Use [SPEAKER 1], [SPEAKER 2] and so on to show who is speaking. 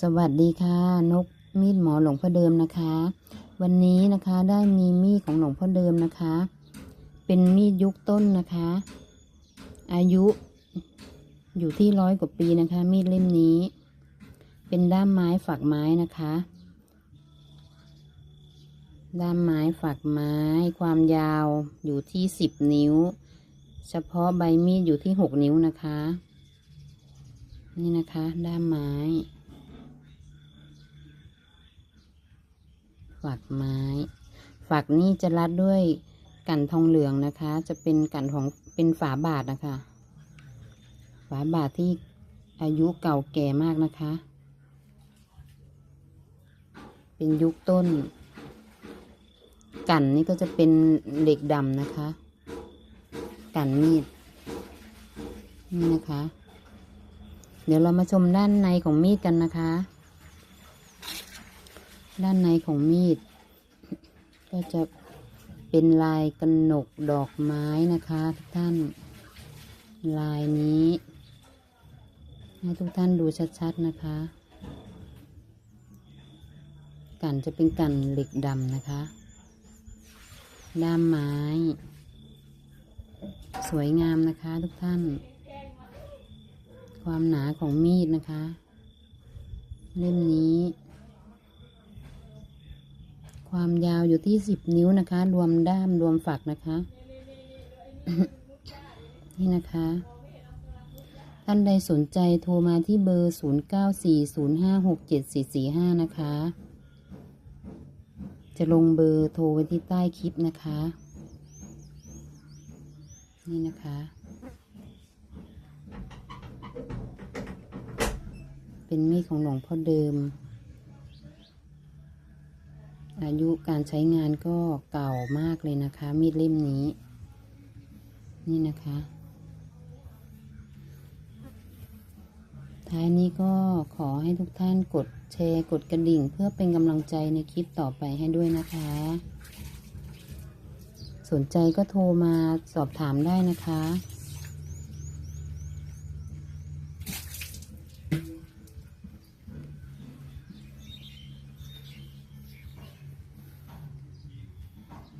[SPEAKER 1] สวัสดีค่ะ นกมีดหมอหลวงพ่อเดิมนะคะ วันนี้นะคะได้มีมีดของหลวงพ่อเดิมนะคะ เป็นมีดยุคต้นนะคะ อายุอยู่ที่ร้อยกว่าปีนะคะ มีดเล่มนี้ เป็นด้ามไม้ฝักไม้นะคะ ด้ามไม้ฝักไม้ ความยาวอยู่ที่สิบนิ้ว เฉพาะใบมีดอยู่ที่หกนิ้วนะคะ นี่นะคะ ด้ามไม้ ฝักไม้ ฝักนี่จะรัดด้วยกันทองเหลืองนะคะ จะเป็นกันของเป็นฝาบาทนะคะ ฝาบาทที่อายุเก่าแก่มากนะคะ เป็นยุคต้น กันนี่ก็จะเป็นเหล็กดำนะคะ กันมีดนี่นะคะ เดี๋ยวเรามาชมด้านในของมีดกันนะคะ ด้านในของมีด ก็จะเป็นลายกระหนกดอกไม้นะคะทุกท่าน ลายนี้ ให้ทุกท่านดูชัดๆนะคะ กันจะเป็นกันเหล็กดำนะคะ ด้ามไม้ สวยงามนะคะทุกท่าน ความหนาของมีดนะคะ เล่มนี้ ความยาวอยู่ที่สิบนิ้วนะคะ รวมด้ามรวมฝักนะคะ นี่นะคะ ท่านใดสนใจโทรมาที่เบอร์ 0940567445 นะคะ จะลงเบอร์โทรไว้ที่ใต้คลิปนะคะ นี่นะคะ เป็นมีดของหลวงพ่อเดิม อายุการใช้งานก็เก่ามากเลยนะคะ มีดเล่มนี้ นี่นะคะ ท้ายนี้ก็ขอให้ทุกท่านกดแชร์กดกระดิ่ง เพื่อเป็นกำลังใจในคลิปต่อไปให้ด้วยนะคะ สนใจก็โทรมาสอบถามได้นะคะ